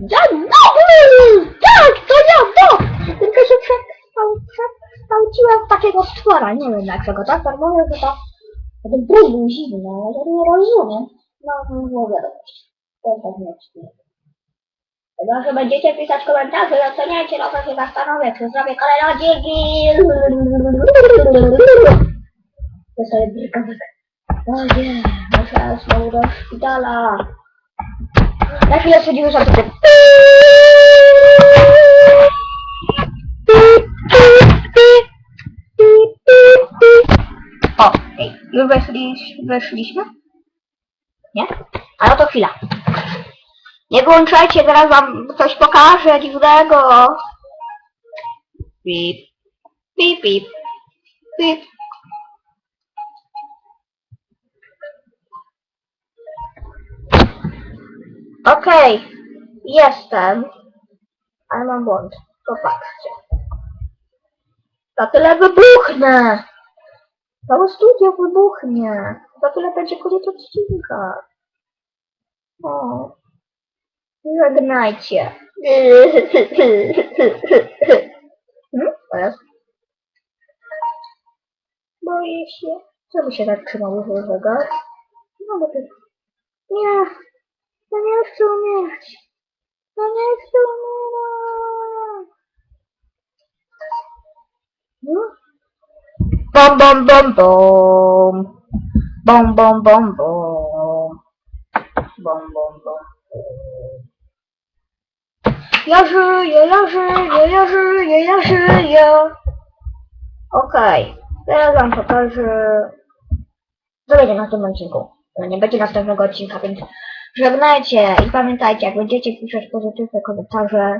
Dzień dobry! Tak, to ja, to! Tylko się przekształ- przekształciłem w takiego stwora. Nie wiem dlaczego, tak? Tak mówię, że to... Ten tryb był zimny, ale ja nie rozumiem. No, no, no, wiadomość. To jest tak nie Chyba, będziecie pisać komentarze i oceniajcie, no to się zastanowię, czy zrobię kolejne odcinki. To sobie brykawek. O nie, muszę znowu do szpitala. Na chwilę stwierdziłem, że tylko... ej, już weszli, weszliśmy? Nie? Ale to chwila. Nie wyłączajcie, zaraz wam coś pokażę dziwnego. Pip, pip, pip, pip. Okej, jestem. Ale mam błąd. Popatrzcie. Za tyle wybuchnę. Całe studio wybuchnie. Za tyle będzie koniec odcinka. O. Żegnajcie. Hmm? Jest? Boję się. Co mi się tak trzymało zegar? No bo ty... Nie. Ja nie chcę umierać. Ja nie chcę umierać. No. Bom, bom, bom, bom. Bom, bom, bom, bom. Bom, bom, bom. Ja żyję, ja żyję, ja żyję, ja żyję. Okej, teraz wam pokażę, co będzie na tym odcinku. No nie będzie następnego odcinka, więc żegnajcie i pamiętajcie, jak będziecie pisać pozytywne komentarze,